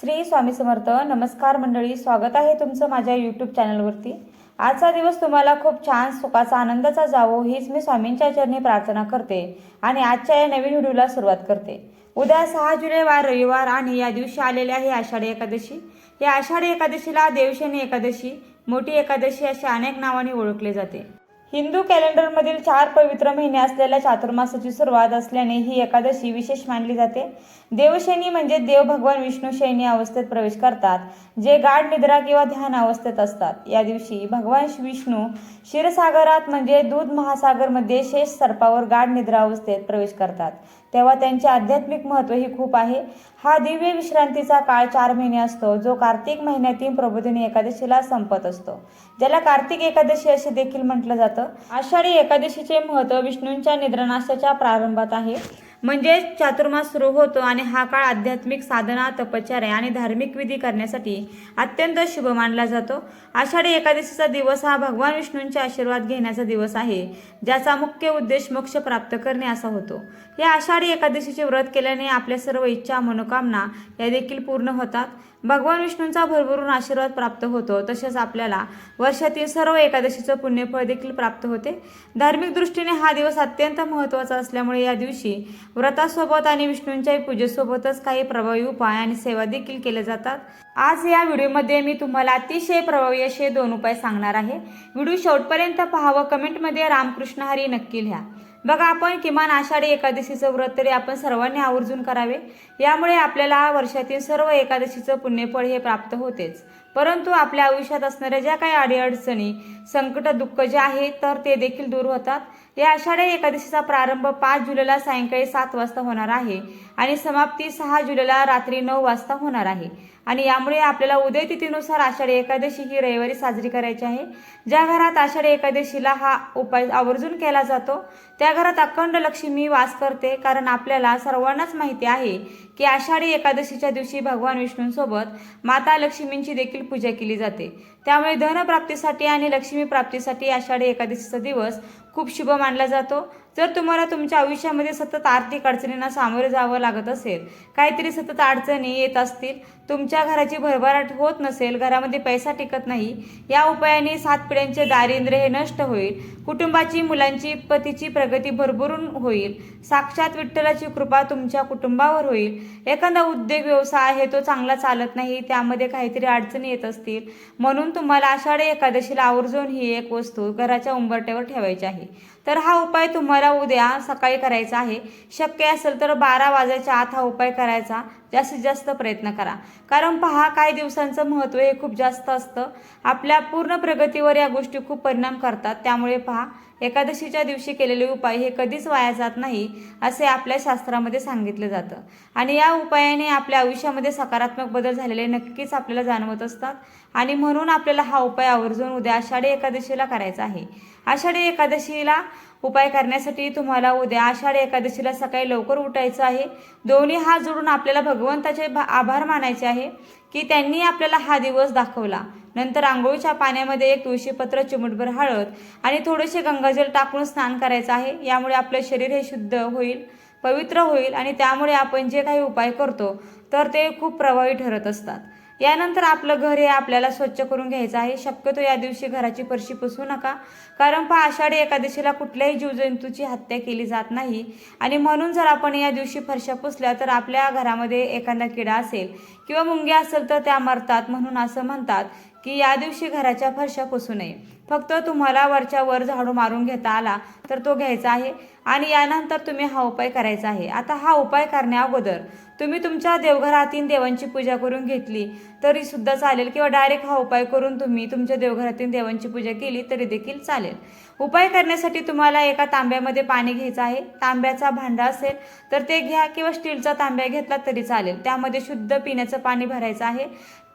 श्री स्वामी समर्थ नमस्कार मंडळी स्वागत आहे तुमचं माझ्या यूट्यूब चॅनलवरती आजचा दिवस तुम्हाला खूप छान सुखाचा आनंदाचा जावो हीच मी स्वामींच्या चरणी प्रार्थना करते आणि आजच्या या नवीन व्हिडिओला सुरुवात करते. उद्या सहा जुलै वार रविवार आणि या दिवशी आलेले आहे आषाढी एकादशी. या आषाढी एकादशीला देवशनी एकादशी मोठी एकादशी अशा अनेक नावाने ओळखले जाते. हिंदू कॅलेंडरमधील चार पवित्र महिने असलेल्या चातुर्मासाची सुरुवात असल्याने ही एकादशी विशेष मानली जाते. देवशैनी म्हणजे देव भगवान विष्णू शैनी अवस्थेत प्रवेश करतात जे गाढ निद्रा किंवा ध्यान अवस्थेत असतात. या दिवशी भगवान विष्णू क्षीरसागरात म्हणजे दूध महासागरमध्ये शेष सर्पावर गाढ निद्रा अवस्थेत प्रवेश करतात. तेव्हा त्यांचे आध्यात्मिक महत्त्व ही खूप आहे. हा दिव्य विश्रांतीचा काळ चार महिने असतो जो कार्तिक महिन्यातील प्रबोधिनी एकादशीला संपत असतो. ज्याला कार्तिक एकादशी असे देखील म्हटलं जातं. आषाढी एकादशीचे महत्त्व विष्णूंच्या निद्रनाशाच्या प्रारंभात आहे. म्हणजेच चातुर्मास सुरू होतो आणि हा काळ आध्यात्मिक साधना तपश्चर्या आणि धार्मिक विधी करण्यासाठी अत्यंत शुभ मानला जातो. आषाढी एकादशीचा दिवस हा भगवान विष्णूंचे आशीर्वाद घेण्याचा दिवस आहे ज्याचा मुख्य उद्देश मोक्ष प्राप्त करणे असा होतो. या आषाढी एकादशीचे व्रत केल्याने आपल्या सर्व इच्छा मनोकामना या देखील पूर्ण होतात. भगवान विष्णूंचा भरभरून आशीर्वाद प्राप्त होतो. तसेच आपल्याला वर्षातील सर्व एकादशीचं पुण्यफळ देखील प्राप्त होते. धार्मिक दृष्टीने हा दिवस अत्यंत महत्त्वाचा असल्यामुळे या दिवशी व्रतासोबत आणि विष्णूंच्याही पूजेसोबतच काही प्रभावी उपाय आणि सेवा देखील केल्या जातात. आज या व्हिडिओमध्ये मी तुम्हाला अतिशय प्रभावी असे दोन उपाय सांगणार आहे. व्हिडिओ शेवटपर्यंत पहावं कमेंटमध्ये रामकृष्ण हरी नक्की लिहा. बघा आपण किमान आषाढी एकादशीचं व्रत तरी आपण सर्वांनी आवर्जून करावे. यामुळे आपल्याला वर्षातील सर्व एकादशीचं पुण्यफळ हे प्राप्त होतेच. परंतु आपल्या आयुष्यात असणाऱ्या ज्या काही अडीअडचणी संकट दुःख जे आहे तर ते देखील दूर होतात. या आषाढी एकादशीचा प्रारंभ पाच जुलैला सायंकाळी सात वाजता होणार आहे. आणि समाप्ती सहा जुलैला रात्री नऊ वाजता होणार आहे. आणि यामुळे आपल्याला उदय तिथीनुसार आषाढी एकादशी ही रविवारी साजरी करायची आहे. ज्या घरात आषाढी एकादशीला हा उपाय आवर्जून केला जातो त्या घरात अखंड लक्ष्मी वास करते कारण आपल्याला सर्वांनाच माहिती आहे की आषाढी एकादशीच्या दिवशी भगवान विष्णूंसोबत माता लक्ष्मींची देखील पूजा केली जाते. त्यामुळे धनप्राप्तीसाठी आणि लक्ष्मी प्राप्तीसाठी आषाढी एकादशीचा दिवस खूप शुभ मानला जातो. जर तुम्हाला तुमच्या आयुष्यामध्ये सतत आर्थिक अडचणींना सामोरे जावं लागत असेल काहीतरी सतत अडचणी येत असतील तुमच्या घराची भरभराट होत नसेल घरामध्ये पैसा टिकत नाही या उपायाने सात पिढ्यांचे दारिद्र्य हे नष्ट होईल कुटुंबाची मुलांची पतीची प्रगती भरभरून होईल. साक्षात विठ्ठलाची कृपा तुमच्या कुटुंबावर होईल. एखादा उद्योग व्यवसाय आहे तो चांगला चालत नाही त्यामध्ये काहीतरी अडचणी येत असतील म्हणून तुम्हाला आषाढी एकादशीला आवर्जून ही एक वस्तू घराच्या उंबरट्यावर ठेवायची आहे. तर हा उपाय तुम्हाला उद्या सकाळी करायचा आहे. शक्य असेल तर बारा वाजायच्या आत हा उपाय करायचा. जास्तीत जास्त प्रयत्न करा. कारण पहा काही दिवसांचं महत्त्व हे खूप जास्त असतं. आपल्या पूर्ण प्रगतीवर या गोष्टी खूप परिणाम करतात. त्यामुळे पहा एकादशीच्या दिवशी केलेले उपाय हे कधीच वाया जात नाही असे आपल्या शास्त्रामध्ये सांगितलं जातं. आणि या उपायाने आपल्या आयुष्यामध्ये सकारात्मक बदल झालेले नक्कीच आपल्याला जाणवत असतात. आणि म्हणून आपल्याला हा उपाय आवर्जून उद्या आषाढी एकादशीला करायचा आहे. आषाढी एकादशीला उपाय करण्यासाठी तुम्हाला उद्या आषाढी एकादशीला सकाळी लवकर उठायचं आहे. दोन्ही हात जोडून आपल्याला भगवंताचे भा- आभार मानायचे आहे की त्यांनी आपल्याला हा दिवस दाखवला. नंतर आंघोळीच्या पाण्यामध्ये एक तुळशीपत्र चिमुटभर हळद आणि थोडेसे गंगाजल टाकून स्नान करायचं आहे. यामुळे आपलं शरीर हे शुद्ध होईल पवित्र होईल आणि त्यामुळे आपण जे काही उपाय करतो तर ते खूप प्रभावी ठरत असतात. यानंतर आपलं घर हे आपल्याला स्वच्छ करून घ्यायचं आहे. शक्यतो या दिवशी घराची फरशी पुसू नका. कारण पहा आषाढी एकादशीला कुठल्याही जीवजंतूची हत्या केली जात नाही. आणि म्हणून जर आपण या दिवशी फरशा पुसल्या तर आपल्या घरामध्ये एखादा किडा असेल किंवा मुंग्या असेल तर त्या मरतात म्हणून असं म्हणतात. की या दिवशी घराच्या फरशा पुसू नये. फक्त तुम्हाला वरच्या वर झाडू मारून घेता आला तर तो घ्यायचा आहे आणि यानंतर तुम्ही हा उपाय करायचा आहे. आता हा उपाय करण्या अगोदर तुम्ही तुमच्या देवघरातील देवांची पूजा करून घेतली तरी सुद्धा चालेल किंवा डायरेक्ट हा उपाय करून तुम्ही तुमच्या देवघरातील देवांची पूजा केली तरी देखील चालेल. उपाय करण्यासाठी तुम्हाला एका तांब्यामध्ये पाणी घ्यायचं आहे. तांब्याचा भांडा असेल तर ते घ्या किंवा स्टीलचा तांब्या घेतला तरी चालेल. त्यामध्ये शुद्ध पिण्याचं पाणी भरायचं आहे.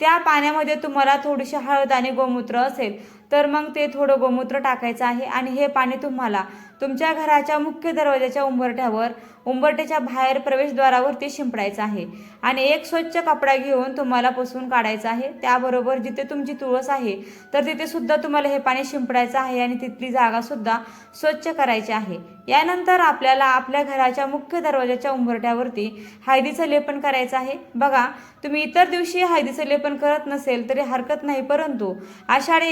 त्या पाण्यामध्ये तुम्हाला थोडीशी हळद आणि गोमूत्र असेल. तर मग ते थोडं गोमूत्र टाकायचं आहे आणि हे पाणी तुम्हाला तुमच्या घराच्या मुख्य दरवाजाच्या उंबरठ्यावर उंबरठ्याच्या बाहेर प्रवेशद्वारावरती शिंपडायचं आहे. आणि एक स्वच्छ कपडा घेऊन तुम्हाला पुसून काढायचा आहे. त्याबरोबर जिथे तुमची तुळस आहे तर तिथे सुद्धा तुम्हाला हे पाणी शिंपडायचं आहे आणि तिथली जागासुद्धा स्वच्छ करायची आहे. यानंतर आपल्याला आपल्या घराच्या मुख्य दरवाजाच्या उंबरठ्यावरती हळदीचं लेपन करायचं आहे. बघा तुम्ही इतर दिवशी हळदीचं लेपन करत नसेल तरी हरकत नाही परंतु आषाढी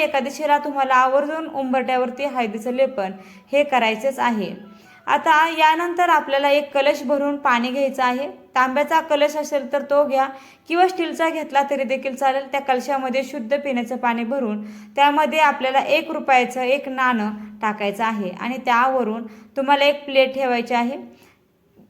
एकादशीला तुम्हाला आवर्जून उंबरट्यावरती हळदीचं लेपन हे करायचंच आहे. आता यानंतर आपल्याला एक कलश भरून पाणी घ्यायचं आहे. तांब्याचा कलश असेल तर तो घ्या किंवा स्टीलचा घेतला तरी देखील चालेल. त्या कलशामध्ये शुद्ध पिण्याचं पाणी भरून त्यामध्ये आपल्याला एक रुपयाचं एक नाणं टाकायचं आहे आणि त्यावरून तुम्हाला एक प्लेट ठेवायची आहे.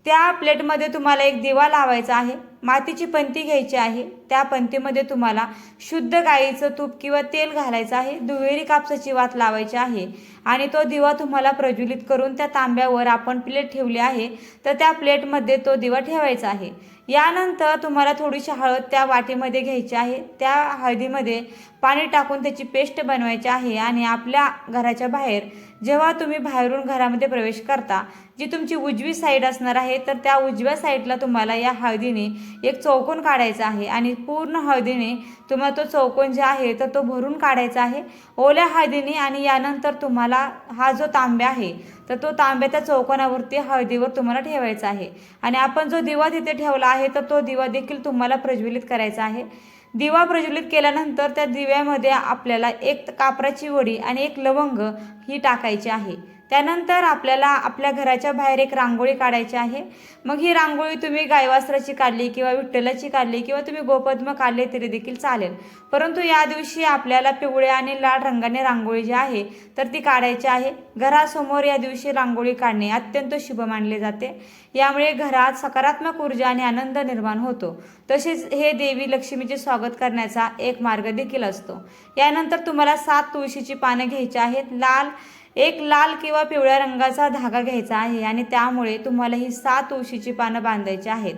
त्या प्लेटमध्ये तुम्हाला एक दिवा लावायचा आहे मातीची पंती घ्यायची आहे त्या पंतीमध्ये तुम्हाला शुद्ध गाईचं तूप किंवा तेल घालायचं आहे दुहेरी कापसाची वात लावायची आहे आणि तो दिवा तुम्हाला प्रज्वलित करून त्या तांब्यावर आपण प्लेट ठेवली आहे तर त्या प्लेटमध्ये तो दिवा ठेवायचा आहे. यानंतर तुम्हाला थोडीशी हळद त्या वाटीमध्ये घ्यायची आहे. त्या हळदीमध्ये पाणी टाकून त्याची पेस्ट बनवायची आहे आणि आपल्या घराच्या बाहेर जेव्हा तुम्ही बाहेरून घरामध्ये प्रवेश करता जी तुमची उजवी साईड असणार आहे तर त्या उजव्या साईडला तुम्हाला या हळदीने एक चौकोन काढायचा आहे आणि पूर्ण हळदीने तुम्हाला तो चौकोन जे आहे तर तो भरून काढायचा आहे. ओल्या हळदीने आणि यानंतर तुम्हाला हा जो तांब्या आहे तर तो तांब्या त्या चौकोनावरती हळदीवर तुम्हाला ठेवायचा आहे. आणि आपण जो दिवा तिथे ठेवला आहे तर तो दिवा देखील तुम्हाला प्रज्वलित करायचा आहे. दिवा प्रज्वलित केल्यानंतर त्या दिव्यामध्ये आपल्याला एक कापराची वडी आणि एक लवंग ही टाकायची आहे. त्यानंतर आपल्याला आपल्या घराच्या बाहेर एक रांगोळी काढायची आहे. मग ही रांगोळी तुम्ही गायवास्त्राची काढली किंवा विठ्ठलाची काढली किंवा तुम्ही गोपद्म काढले तरी देखील चालेल. परंतु या दिवशी आपल्याला पिवळ्या आणि लाल रंगाने रांगोळी जी आहे तर ती काढायची आहे. घरासमोर या दिवशी रांगोळी काढणे अत्यंत शुभ मानले जाते. यामुळे घरात सकारात्मक ऊर्जा आणि आनंद निर्माण होतो. तसेच हे देवी लक्ष्मीचे स्वागत करण्याचा एक मार्ग देखील असतो. यानंतर तुम्हाला सात तुळशीची पानं घ्यायची आहेत. लाल एक लाल किंवा पिवळ्या रंगाचा धागा घ्यायचा आहे आणि त्यामुळे तुम्हाला ही सात तुळशीची पानं बांधायची आहेत.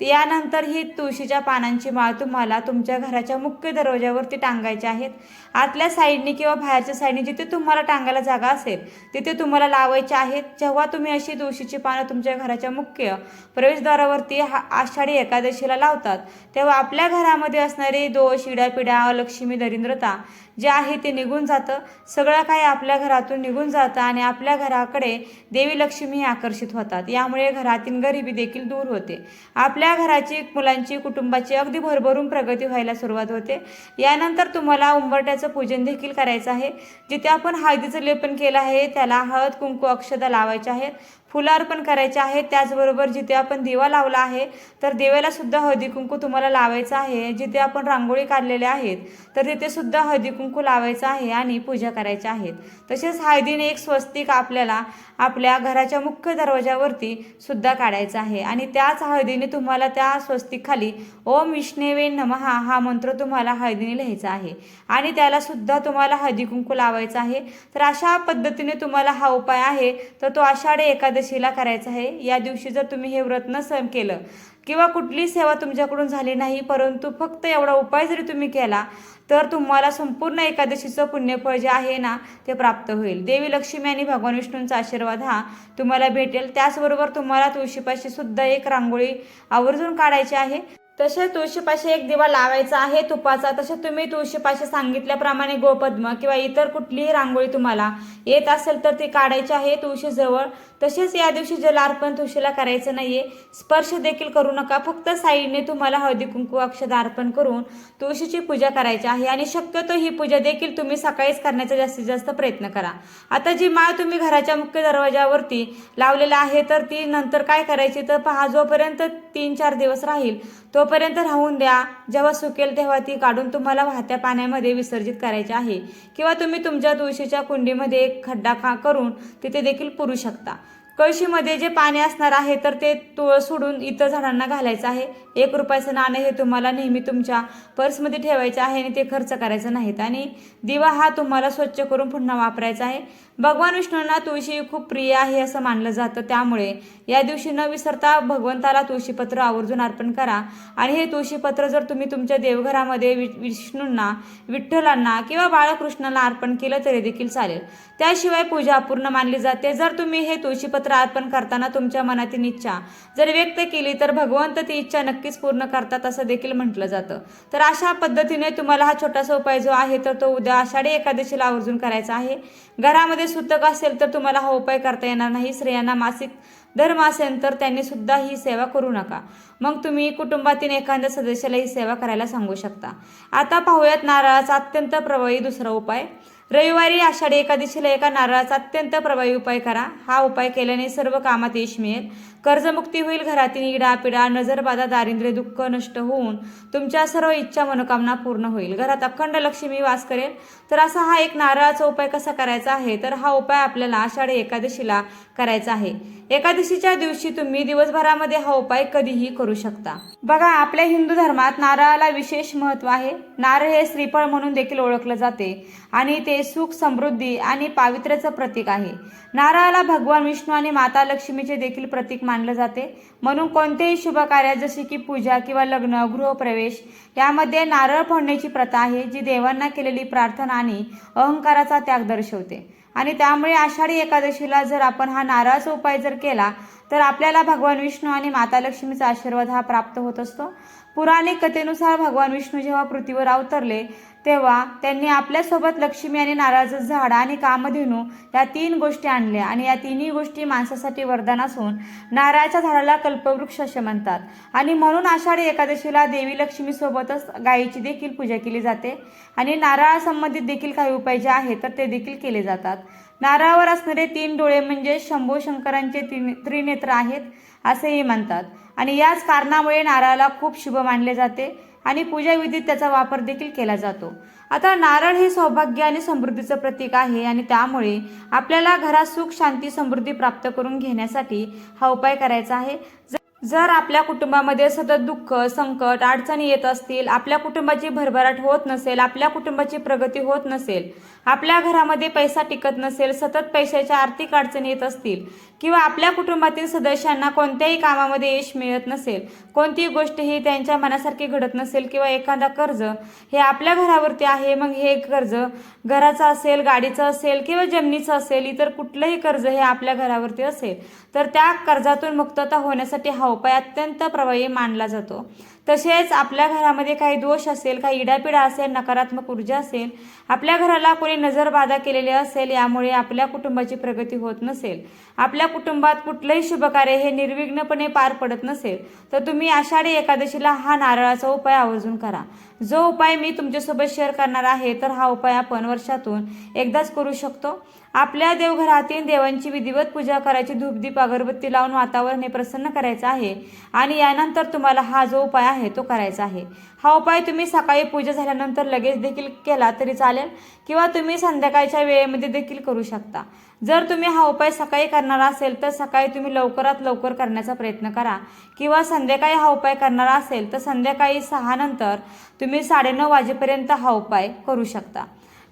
यानंतर ही तुळशीच्या पानांची माळ तुम्हाला तुमच्या घराच्या मुख्य दरवाज्यावरती टांगायची आहेत. आतल्या साईडने किंवा बाहेरच्या साईडने जिथे तुम्हाला टांगायला जागा असेल तिथे तुम्हाला लावायचे आहेत. जेव्हा तुम्ही अशी तुळशीची पानं तुमच्या घराच्या मुख्य प्रवेशद्वारावरती हा आषाढी एकादशीला लावतात तेव्हा आपल्या घरामध्ये असणारी दोष इडापिडा लक्ष्मी दरिद्रता जे आहे ते निघून जातं. सगळं काही आपल्या घरातून निघून जातं आणि आपल्या घराकडे देवी लक्ष्मी आकर्षित होतात. यामुळे घरातील गरिबी देखील दूर होते. आपल्या घराची मुलांची कुटुंबाची अगदी भरभरून प्रगती व्हायला सुरुवात होते. यानंतर तुम्हाला उंबरट्याचं पूजन देखील करायचं आहे. जिथे आपण हळदीचं लेपन केलं आहे त्याला हळद कुंकू अक्षता लावायचे आहेत. फुलं अर्पण करायचे आहेत त्याचबरोबर जिथे आपण दिवा लावला आहे तर दिव्याला सुद्धा हळदी कुंकू तुम्हाला लावायचं आहे. जिथे आपण रांगोळी काढलेल्या आहेत तर तिथे सुद्धा हळदी कुंकू लावायचं आहे आणि पूजा करायच्या आहेत. तसेच हळदीने एक स्वस्तिक आपल्याला आपल्या घराच्या मुख्य दरवाजावरती सुद्धा काढायचं आहे. आणि त्याच हळदीने तुम्हाला त्या स्वस्तिकखाली ओम विष्णेवे नमहा हा मंत्र तुम्हाला हळदीने लिहायचा आहे. आणि त्यालासुद्धा तुम्हाला हळदी कुंकू लावायचं आहे. तर अशा पद्धतीने तुम्हाला हा उपाय आहे. तर तो आषाढी एकादशीला करायचा आहे. या दिवशी जर तुम्ही हे व्रत न केलं किंवा कुठली सेवा तुमच्याकडून झाली नाही परंतु फक्त एवढा उपाय जरी तुम्ही केला तर तुम्हाला संपूर्ण एकादशीचं पुण्यफळ जे आहे ना ते प्राप्त होईल. देवी लक्ष्मी आणि भगवान विष्णूंचा आशीर्वाद हा तुम्हाला भेटेल. त्याचबरोबर तुम्हाला तुळशीपाशी सुद्धा एक रांगोळी आवर्जून काढायची आहे. तसेच तुळशीपाशी एक दिवा लावायचा आहे तुपाचा. तसेच तुम्ही तुळशीपाशी सांगितल्याप्रमाणे गोपद्म किंवा इतर कुठलीही रांगोळी तुम्हाला येत असेल तर ती काढायची आहे तुळशीजवळ. तसेच या दिवशी जलार्पण तुळशीला करायचं नाहीये स्पर्श देखील करू नका. फक्त साईडने तुम्हाला हळदी कुंकू अक्षद अर्पण करून तुळशीची पूजा करायची आहे आणि शक्यतो ही पूजा देखील तुम्ही सकाळीच करण्याचा जास्तीत जास्त प्रयत्न करा. आता जी माळ तुम्ही घराच्या मुख्य दरवाजावरती लावलेला आहे तर ती नंतर काय करायची तर पहा जोपर्यंत तीन चार दिवस राहील तोपर्यंत राहून द्या. जेव्हा सुकेल तेव्हा ती काढून तुम्हाला वाहत्या पाण्यामध्ये विसर्जित करायची आहे. किंवा तुम्ही तुमच्या तुळशीच्या कुंडीमध्ये एक खड्डा खा करून तिथे देखील पुरू शकता. कळशीमध्ये जे पाणी असणार आहे तर ते तुळ सोडून इतर झाडांना घालायचं आहे. एक रुपयाचं नाणं हे तुम्हाला नेहमी तुमच्या पर्समध्ये ठेवायचं आहे आणि ते खर्च करायचं नाहीत. आणि दिवा हा तुम्हाला स्वच्छ करून पुन्हा वापरायचा आहे. भगवान विष्णूंना तुळशी खूप प्रिय आहे असं मानलं जातं. त्यामुळे या दिवशी न विसरता भगवंताला तुळशीपत्र आवर्जून अर्पण करा. आणि हे तुळशीपत्र जर तुम्ही तुमच्या देवघरामध्ये वि विष्णूंना विठ्ठलांना किंवा बाळकृष्णाला अर्पण केलं तरी देखील चालेल. त्याशिवाय पूजा अपूर्ण मानली जाते. जर तुम्ही हे तुळशीपत्र अर्पण करताना तुमच्या मनातील इच्छा जर व्यक्त केली तर भगवंत ती इच्छा नक्कीच पूर्ण करतात असं देखील म्हटलं जातं. तर अशा पद्धतीने तुम्हाला हा छोटासा उपाय जो आहे तर तो उद्या आषाढी एकादशीला आवर्जून करायचा आहे. घरामध्ये सुतक असेल तर तुम्हाला हा उपाय करता येणार नाही. स्त्रियांना मासिक धर्म असेल तर त्यांनी सुद्धा ही सेवा करू नका. मग तुम्ही कुटुंबातील एखाद्या सदस्याला ही सेवा करायला सांगू शकता. आता पाहूयात नारळाचा अत्यंत प्रभावी दुसरा उपाय. रविवारी आषाढी एकादशीला एका नारळाचा अत्यंत प्रभावी उपाय करा. हा उपाय केल्याने सर्व कामात यश मिळेल. कर्जमुक्ती होईल घरातील इडा पिडा नजरबाधा दारिद्र्य दुःख नष्ट होऊन तुमच्या सर्व इच्छा मनोकामना पूर्ण होईल. घरात अखंड लक्ष्मी वास करेल. तर असा हा एक नारळाचा उपाय कसा करायचा आहे? तर हा उपाय आपल्याला आषाढी एकादशीला करायचा आहे. एकादशीच्या दिवशी तुम्ही दिवसभरामध्ये हा उपाय कधीही करू शकता. बघा आपल्या हिंदू धर्मात नारळाला विशेष महत्त्व आहे. नारळ हे श्रीफळ म्हणून देखील ओळखलं जाते आणि ते सुख समृद्धी आणि पावित्र्याचं प्रतीक आहे. नारळाला भगवान विष्णू आणि माता लक्ष्मीचे देखील प्रतीक मानलं जाते. म्हणून कोणतेही शुभ कार्य जसे की पूजा किंवा लग्न गृहप्रवेश यामध्ये नारळ फोडण्याची प्रथा आहे जी देवांना केलेली प्रार्थना आणि अहंकाराचा त्याग दर्शवते. आणि त्यामुळे आषाढी एकादशीला जर आपण हा नारळाचा उपाय जर केला तर आपल्याला भगवान विष्णू आणि माता लक्ष्मीचा आशीर्वाद हा प्राप्त होत असतो. पुराणिक कथेनुसार भगवान विष्णू जेव्हा पृथ्वीवर अवतरले तेव्हा त्यांनी आपल्यासोबत लक्ष्मी आणि नारळाचं झाड आणि कामधेनू या तीन गोष्टी आणल्या. आणि या तिन्ही गोष्टी माणसासाठी वरदान असून नारळाच्या झाडाला कल्पवृक्ष असे म्हणतात. आणि म्हणून आषाढी एकादशीला देवी लक्ष्मीसोबतच गायीची देखील पूजा केली जाते. आणि नारळासंबंधित देखील काही उपाय जे आहेत तर ते देखील केले जातात. नारळावर असणारे तीन डोळे म्हणजे शंभू शंकरांचे तीन त्रिनेत्र आहेत असेही म्हणतात. आणि याच कारणामुळे नारळाला खूप शुभ मानले जाते. आणि पूजाविधीत त्याचा वापर देखील केला जातो. आता नारळ हे सौभाग्य आणि समृद्धीचं प्रतीक आहे आणि त्यामुळे आपल्याला घरात सुख शांती समृद्धी प्राप्त करून घेण्यासाठी हा उपाय करायचा आहे. जर आपल्या कुटुंबामध्ये सतत दुःख संकट अडचणी येत असतील आपल्या कुटुंबाची भरभराट होत नसेल आपल्या कुटुंबाची प्रगती होत नसेल आपल्या घरामध्ये पैसा टिकत नसेल सतत पैशाच्या आर्थिक अडचणी येत असतील किंवा आपल्या कुटुंबातील सदस्यांना कोणत्याही कामामध्ये यश मिळत नसेल कोणतीही गोष्ट ही त्यांच्या मनासारखी घडत नसेल किंवा एखादा कर्ज हे आपल्या घरावरती आहे मग हे कर्ज घराचं असेल गाडीचं असेल किंवा जमिनीचं असेल इतर कुठलंही कर्ज हे आपल्या घरावरती असेल तर त्या कर्जातून मुक्तता होण्यासाठी हा उपाय अत्यंत प्रभावी मानला जातो. तसेच आपल्या घरामध्ये काही दोष असेल काही इडापिडा असेल नकारात्मक ऊर्जा असेल आपल्या घराला कोणी नजरबाधा केलेली असेल यामुळे आपल्या कुटुंबाची प्रगती होत नसेल. आपल्या कुटुंबात कुठलंही शुभकार्य हे निर्विघ्नपणे पार पडत नसेल तर तुम्ही आषाढी एकादशीला हा नारळाचा उपाय आवर्जून करा. जो उपाय मी तुमच्यासोबत शेअर करणार आहे तर हा उपाय आपण वर्षातून एकदाच करू शकतो. आपल्या देवघरातील देवांची विधिवत पूजा करायची धूपदीप अगरबत्ती लावून वातावरण हे प्रसन्न करायचं आहे. आणि यानंतर तुम्हाला हा जो उपाय आहे तो करायचा आहे. हा उपाय तुम्ही सकाळी पूजा झाल्यानंतर लगेच देखील केला तरी चालेल किंवा तुम्ही संध्याकाळच्या वेळेमध्ये देखील करू शकता. जर तुम्ही हा उपाय सकाळी करणार असेल तर सकाळी तुम्ही लवकरात लवकर करण्याचा प्रयत्न करा. किंवा संध्याकाळी हा उपाय करणार असेल तर संध्याकाळी सहा नंतर तुम्ही साडेनऊ वाजेपर्यंत हा उपाय करू शकता.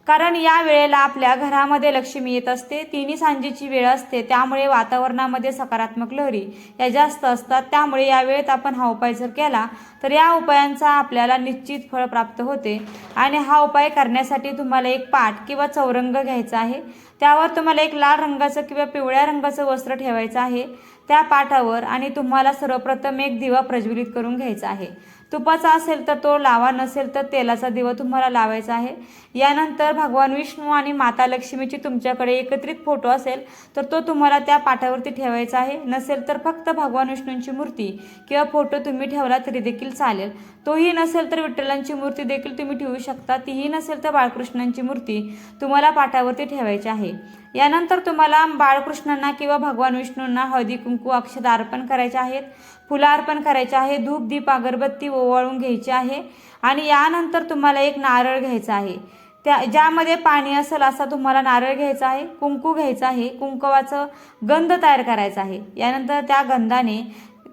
कारण या वेळेला आपल्या घरामध्ये लक्ष्मी येत असते तिन्ही सांजेची वेळ असते त्यामुळे वातावरणामध्ये सकारात्मक लहरी या जास्त असतात. त्यामुळे या वेळेत आपण हा उपाय जर केला तर या उपायांचा आपल्याला निश्चित फळ प्राप्त होते. आणि हा उपाय करण्यासाठी तुम्हाला एक पाट किंवा चौरंग घ्यायचा आहे. त्यावर तुम्हाला एक लाल रंगाचं किंवा पिवळ्या रंगाचं वस्त्र ठेवायचं आहे त्या पाठावर आणि तुम्हाला सर्वप्रथम एक दिवा प्रज्वलित करून घ्यायचा आहे. तुपाचा असेल तर तो लावा नसेल तर तेलाचा दिवा तुम्हाला लावायचा आहे. यानंतर भगवान विष्णू आणि माता लक्ष्मीची तुमच्याकडे एकत्रित फोटो असेल तर तो तुम्हाला त्या पाठावरती ठेवायचा आहे. नसेल तर फक्त भगवान विष्णूंची मूर्ती किंवा फोटो तुम्ही ठेवला तरी देखील चालेल. तोही नसेल तर विठ्ठलांची मूर्ती देखील तुम्ही ठेवू शकता. तीही नसेल तर बाळकृष्णांची मूर्ती तुम्हाला पाठावरती ठेवायची आहे. यानंतर तुम्हाला बाळकृष्णांना किंवा भगवान विष्णूंना हळदी कुंकू अक्षता अर्पण करायचे आहेत फुलं अर्पण करायचे आहे धूप दीप अगरबत्ती ओवाळून घ्यायची आहे आणि यानंतर तुम्हाला एक नारळ घ्यायचा आहे. त्या ज्यामध्ये पाणी असेल असा तुम्हाला नारळ घ्यायचा आहे कुंकू घ्यायचा आहे कुंकवाचं गंध तयार करायचा आहे. यानंतर त्या गंधाने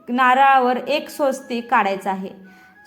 नारळावर एक स्वस्तिक काढायचं आहे.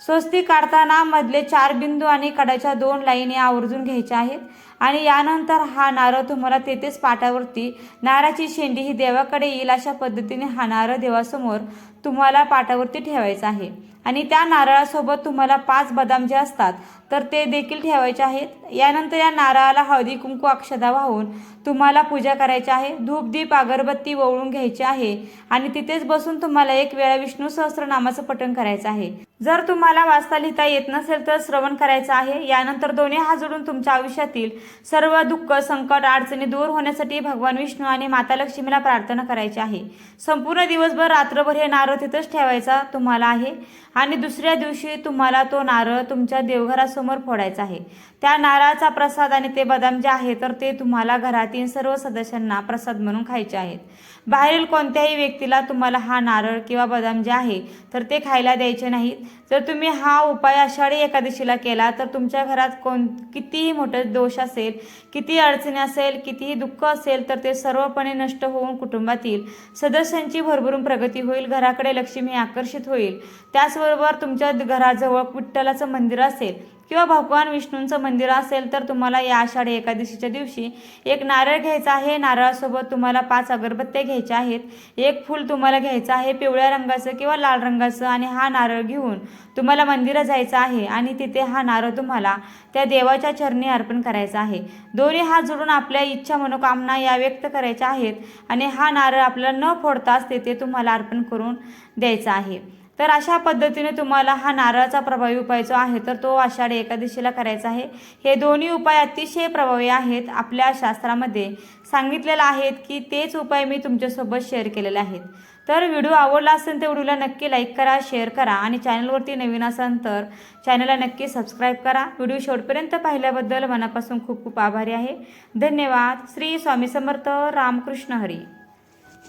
स्वस्तिक काढताना मधले चार बिंदू आणि कडाच्या दोन लाईनी आवर्जून घ्यायच्या आहेत. आणि यानंतर हा नारळ तुम्हाला तेथेच पाटावरती नाराची शेंडी ही देवाकडे येईल अशा पद्धतीने हा नारळ देवासमोर तुम्हाला पाटावरती ठेवायचा आहे. आणि त्या नारळासोबत तुम्हाला पाच बदाम जे असतात तर ते देखील ठेवायचे आहेत. यानंतर या नारळाला हळदी कुंकू अक्षदा वाहून तुम्हाला पूजा करायची आहे. धूप दीप अगरबत्ती वळून घ्यायची आहे. आणि तिथेच बसून तुम्हाला एक वेळा विष्णू सहस्त्रनामाचं पठण करायचं आहे. जर तुम्हाला वाचता लिहिता येत नसेल तर श्रवण करायचं आहे. यानंतर दोन्ही हात जोडून तुमच्या आयुष्यातील सर्व दुःख संकट अडचणी दूर होण्यासाठी भगवान विष्णू आणि माता लक्ष्मीला प्रार्थना करायची आहे. संपूर्ण दिवसभर रात्रभर हे नारळ तिथंच ठेवायचा तुम्हाला आहे आणि दुसऱ्या दिवशी तुम्हाला तो नारळ तुमच्या देवघरासमोर फोडायचा आहे. त्या नारळाचा प्रसाद आणि ते बदाम जे आहे तर ते तुम्हाला घरातील सर्व सदस्यांना प्रसाद म्हणून खायचे आहेत. बाहेरील कोणत्याही व्यक्तीला तुम्हाला हा नारळ किंवा बदाम जे आहे तर ते खायला द्यायचे नाहीत. जर तुम्ही हा उपाय आषाढी एकादशीला केला तर तुमच्या घरात कोण कितीही मोठं दोष असेल किती अडचणी असेल कितीही दुःख असेल तर ते सर्वपणे नष्ट होऊन कुटुंबातील सदस्यांची भरभरून प्रगती होईल घराकडे लक्ष्मी आकर्षित होईल. त्याचबरोबर तुमच्या घराजवळ विठ्ठलाचं मंदिर असेल किंवा भगवान विष्णूंचं मंदिर असेल तर तुम्हाला या आषाढी एकादशीच्या दिवशी एक नारळ घ्यायचा आहे. नारळासोबत तुम्हाला पाच अगरबत्त्या घ्यायच्या आहेत. एक फूल तुम्हाला घ्यायचं आहे पिवळ्या रंगाचं किंवा लाल रंगाचं आणि हा नारळ घेऊन तुम्हाला मंदिरात जायचं आहे आणि तिथे हा नारळ तुम्हाला त्या देवाच्या चरणी अर्पण करायचा आहे. दोन्ही हात जोडून आपल्या इच्छा मनोकामना या व्यक्त करायच्या आहेत आणि हा नारळ आपल्याला न फोडताच तेथे तुम्हाला अर्पण करून द्यायचा आहे. तर अशा पद्धतीने तुम्हाला हा नारळाचा प्रभावी उपाय जो आहे तर तो आषाढी एकादशीला करायचा आहे. हे दोन्ही उपाय अतिशय प्रभावी आहेत. आपल्या शास्त्रामध्ये सांगितलेलं आहेत की तेच उपाय मी तुमच्यासोबत शेअर केलेले आहेत. तर व्हिडिओ आवडला असेल तर व्हिडिओला नक्की लाईक करा शेअर करा आणि चॅनलवरती नवीन असाल तर चॅनलला नक्की सबस्क्राईब करा. व्हिडिओ शेवटपर्यंत पाहिल्याबद्दल मनापासून खूप खूप आभारी आहे. धन्यवाद. श्री स्वामी समर्थ. रामकृष्ण हरी.